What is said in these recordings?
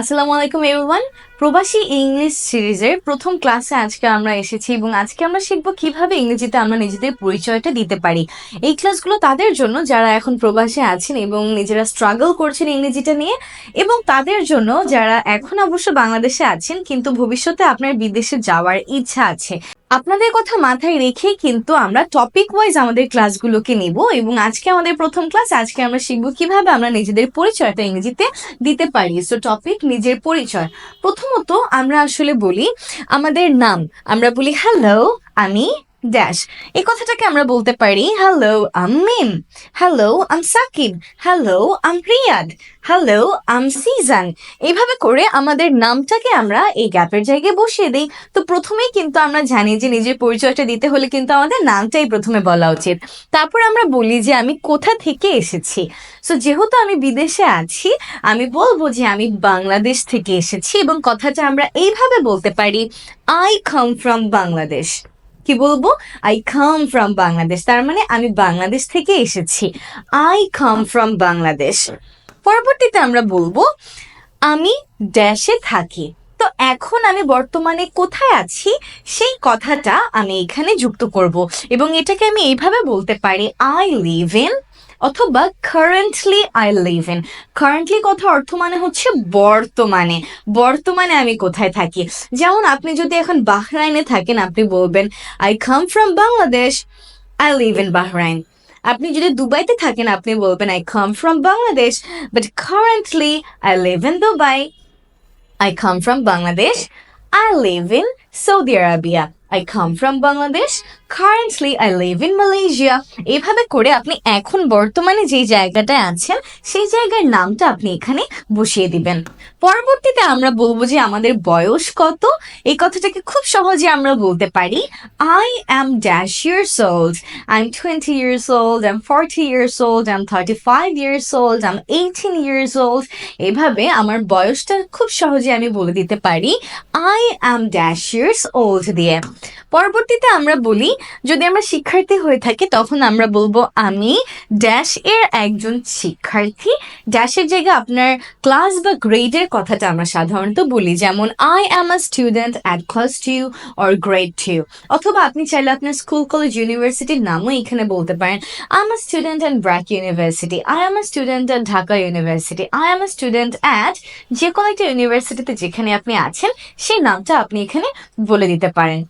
আসসালামু আলাইকুম এভরিওয়ান প্রবাসী ইংলিশ সিরিজের প্রথম ক্লাসে আজকে আমরা এসেছি এবং আজকে আমরা শিখব কীভাবে ইংরেজিতে আমরা নিজেদের পরিচয়টা দিতে পারি। এই ক্লাসগুলো তাদের জন্য যারা এখন প্রবাসে আছেন এবং নিজেরা স্ট্রাগল করছেন ইংরেজিটা নিয়ে এবং তাদের জন্য যারা এখন অবশ্য বাংলাদেশে আছেন, কিন্তু ভবিষ্যতে আপনার বিদেশে যাওয়ার ইচ্ছা আছে। আপনাদের কথা মাথায় রেখেই কিন্তু আমরা টপিক ওয়াইজ আমাদের ক্লাসগুলোকে নিব এবং আজকে আমাদের প্রথম ক্লাস আজকে আমরা শিখব কীভাবে আমরা নিজেদের পরিচয়টা ইংরেজিতে দিতে পারি। সো টপিক নিজের পরিচয়। প্রথমত আমরা আসলে বলি আমাদের নাম। আমরা বলি হ্যালো আমি ড্যাশ এই কথাটাকে আমরা বলতে পারি hello I'm hello I'm Sakib hello I'm Riyad hello I'm Sijan এইভাবে করে আমাদের নামটাকে আমরা এই গ্যাপের জায়গায় বসিয়ে দিই। তো প্রথমেই কিন্তু আমরা জানি যে নিজের পরিচয়টা দিতে হলে কিন্তু আমাদের নামটাই প্রথমে বলা উচিত। তারপর আমরা বলি যে আমি কোথা থেকে এসেছি। সো যেহেতু আমি বিদেশে আছি, আমি বলব যে আমি বাংলাদেশ থেকে এসেছি এবং কথাটা আমরা এইভাবে বলতে পারি আই কাম ফ্রম বাংলাদেশ কি বলব? আই কাম ফ্রম বাংলাদেশ তার মানে আমি বাংলাদেশ থেকে এসেছি। আই কাম ফ্রম বাংলাদেশ পরবর্তীতে আমরা বলব, আমি ড্যাশে থাকি। তো এখন আমি বর্তমানে কোথায় আছি? সেই কথাটা আমি এখানে যুক্ত করব। এবং এটাকে আমি এইভাবে বলতে পারি আই লিভ ইন অথবা currently I live in currently কথা অর্থ মানে হচ্ছে বর্তমানে বর্তমানে আমি কোথায় থাকি যেমন আপনি যদি এখন বাহরাইনে থাকেন, আপনি বলবেন I come from Bangladesh I live in Bahrain আপনি যদি দুবাইতে থাকেন, আপনি বলবেন I come from Bangladesh but currently I live in Dubai I come from Bangladesh I live in Saudi Arabia. I come from Bangladesh. Currently, I live in Malaysia. এভাবে করে আপনি এখন বর্তমানে যেই জায়গাটায় আছেন সেই জায়গার নামটা আপনি এখানে বসিয়ে দিবেন। পরবর্তীতে আমরা বলব যে আমাদের বয়স কত? এই কথাটাকে খুব সহজে আমরা বলতে পারি। I am dash years old I am twenty years old I am forty years old I am thirty five years old I am eighteen years old এভাবে আমার বয়সটা খুব সহজে আমি বলে দিতে পারি। I am dash years old দিয়ে। পরবর্তীতে আমরা বলি যদি আমরা শিক্ষার্থী হয়ে থাকি, তখন আমরা বলব, আমি ড্যাশ এর একজন শিক্ষার্থী। ড্যাশের জায়গায় আপনার ক্লাস বা গ্রেডের কথাটা আমরা সাধারণত বলি, যেমন I am a student at class two or grade two অথবা আপনি চাইলে আপনার স্কুল কলেজ ইউনিভার্সিটির নামও এখানে বলতে পারেন। I am a student at BRAC university I am a student at Dhaka university I am a student at যে কোনো একটা ইউনিভার্সিটিতে যেখানে আপনি আছেন, সেই নামটা আপনি এখানে বলে দিতে পারেন।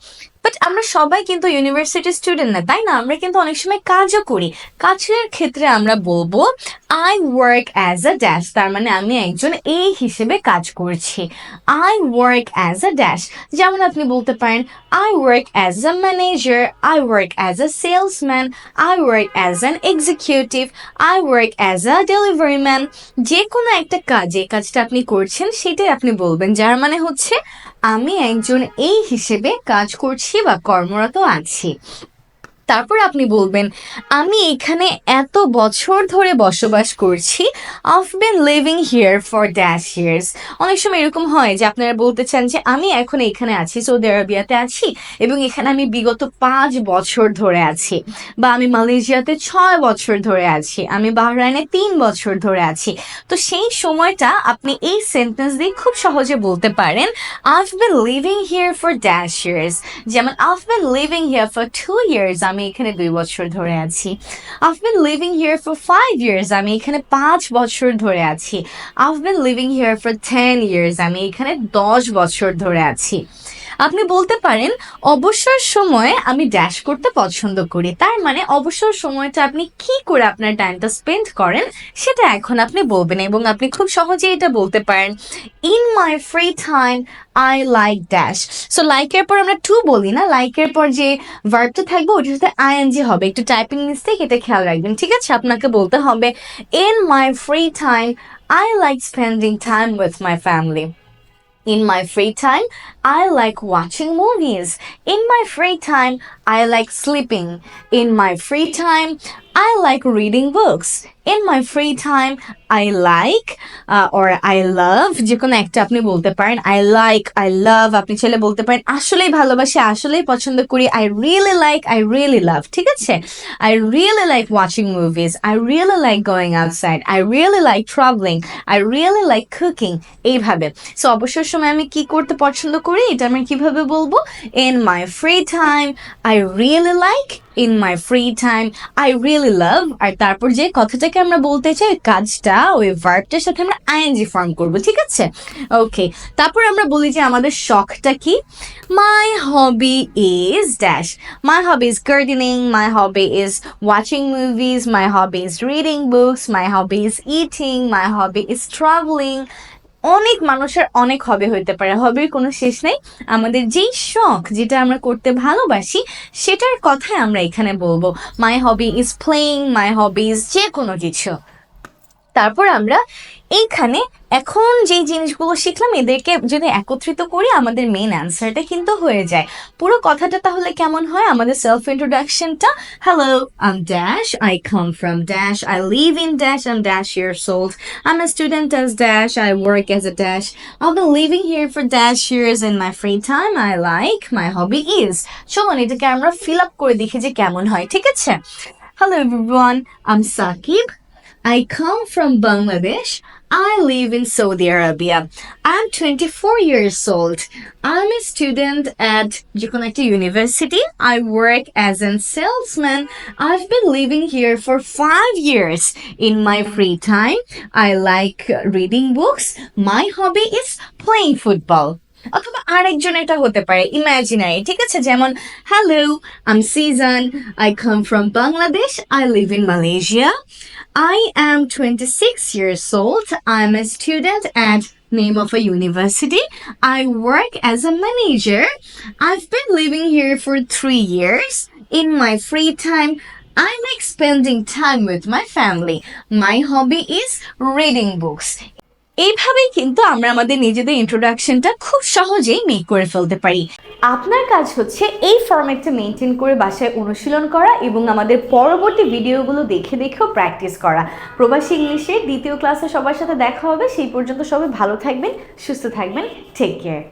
বাট আমরা সবাই কিন্তু ইউনিভার্সিটির স্টুডেন্ট না, তাই না? আমরা কিন্তু অনেক সময় কাজও করি। কাজের ক্ষেত্রে আমরা বলব I work as a dash তার মানে আমি একজন এই হিসেবে কাজ করছি। I work as a dash যেমন আপনি বলতে পারেন I work as a manager I work as a salesman I work as an executive I work as a delivery man যে কোনো একটা কাজ, যে কাজটা আপনি করছেন, সেটাই আপনি বলবেন, যার মানে হচ্ছে আমি একজন এই হিসেবে কাজ করছি। বা কর্মরত আছি। তারপর আপনি বলবেন, আমি এখানে এত বছর ধরে বসবাস করছি। I've been living here for dash years অনেক সময় এরকম হয় যে আপনারা বলতে চান যে, আমি এখন এখানে আছি সৌদি আরবিয়াতে আছি এবং এখানে আমি বিগত পাঁচ বছর ধরে আছি বা আমি মালয়েশিয়াতে ছয় বছর ধরে আছি, আমি বাহরাইনে তিন বছর ধরে আছি। তো সেই সময়টা আপনি এই সেন্টেন্স দিয়ে খুব সহজে বলতে পারেন I've been living here for dash years যেমন I've been living here for two years আমি এখানে দুই বছর ধরে আছি। I've been living here for five years আমি এখানে পাঁচ বছর ধরে আছি। I've been living here for ten years আমি এখানে দশ বছর ধরে আছি। আপনি বলতে পারেন, অবসর সময়ে আমি ড্যাশ করতে পছন্দ করি। তার মানে অবসর সময়টা আপনি কি করে আপনার টাইমটা স্পেন্ড করেন, সেটা এখন আপনি বলবেন এবং আপনি খুব সহজেই এটা বলতে পারেন। In my free time I like dash so লাইকের পর আমরা টু বলি না লাইকের পর যে ভার্বটা থাকবে, ওটার সাথে আইএনজি হবে। একটু টাইপিং মিস্টেক এটা খেয়াল রাখবেন, ঠিক আছে? আপনাকে বলতে হবে in my free time I like spending time with my family In my free time, I like watching movies. In my free time, I like sleeping. In my free time, I like reading books. In my free time, I like uh, or I love যে কোনো একটা আপনি বলতে পারেন I like, I love আপনি ছেলে বলতে পারেন আসলেই ভালোবাসি আসলেই পছন্দ করি I really like, I really love ঠিক আছে I really like watching movies. I really like going outside. I really like traveling. I really like cooking. এইভাবে সো অবসর সময় আমি কি করতে পছন্দ করি এটা আমি কীভাবে বলব in my free time I really like in my free time I really love আর তারপর যে কথাটাকে আমরা বলতে চাই কাজটা ওই ভার্বটার সাথে আমরা আইএনজি ফর্ম করব, ঠিক আছে? ওকে তারপর আমরা বলি যে আমাদের শখটা কি? My hobby is dash my hobby is gardening my hobby is watching movies my hobby is reading books my hobby is eating my hobby is travelling অনেক মানুষের অনেক হবে হইতে পারে, হবির কোনো শেষ নেই। আমাদের যেই শখ যেটা আমরা করতে ভালোবাসি, সেটার কথাই আমরা এখানে বলব। My hobby is playing my hobby is যে কোনো কিছু। তারপর আমরা এইখানে এখন যেই জিনিসগুলো শিখলাম, এদেরকে যদি একত্রিত করি, আমাদের মেইন অ্যান্সারটা কিন্তু হয়ে যায়। পুরো কথাটা তাহলে কেমন হয়? আমাদের self ইন্ট্রোডাকশনটা hello I'm dash I come from dash I live in dash I'm dash years old I'm a student as dash I work as a dash I been living here for dash years in my free time I like my hobby is চলুন, এটাকে আমরা fill up করে দেখি যে কেমন হয়, ঠিক আছে? Hello everyone I'm Sakib I come from Bangladesh. I live in Saudi Arabia. I'm 24 years old. I'm a student at Jakarta University. I work as a salesman. I've been living here for five years. In my free time, I like reading books. My hobby is playing football. অথবা আরেকজন এটা হতে পারে imaginary ঠিক আছে যেমন hello I'm Sijan I come from Bangladesh I live in Malaysia I am 26 years old. I'm a student at name of a university. I work as a manager. I've been living here for three years. In my free time, I like spending time with my family. My hobby is reading books. এইভাবেই কিন্তু আমরা আমাদের নিজেদের ইন্ট্রোডাকশনটা খুব সহজেই make করে ফেলতে পারি। আপনার কাজ হচ্ছে এই ফরম্যাটটা মেনটেন করে বাসায় অনুশীলন করা এবং আমাদের পরবর্তী ভিডিওগুলো দেখে দেখেও প্র্যাকটিস করা। প্রবাসী ইংলিশে দ্বিতীয় ক্লাসে সবার সাথে দেখা হবে। সেই পর্যন্ত সবাই ভালো থাকবেন, সুস্থ থাকবেন। Take care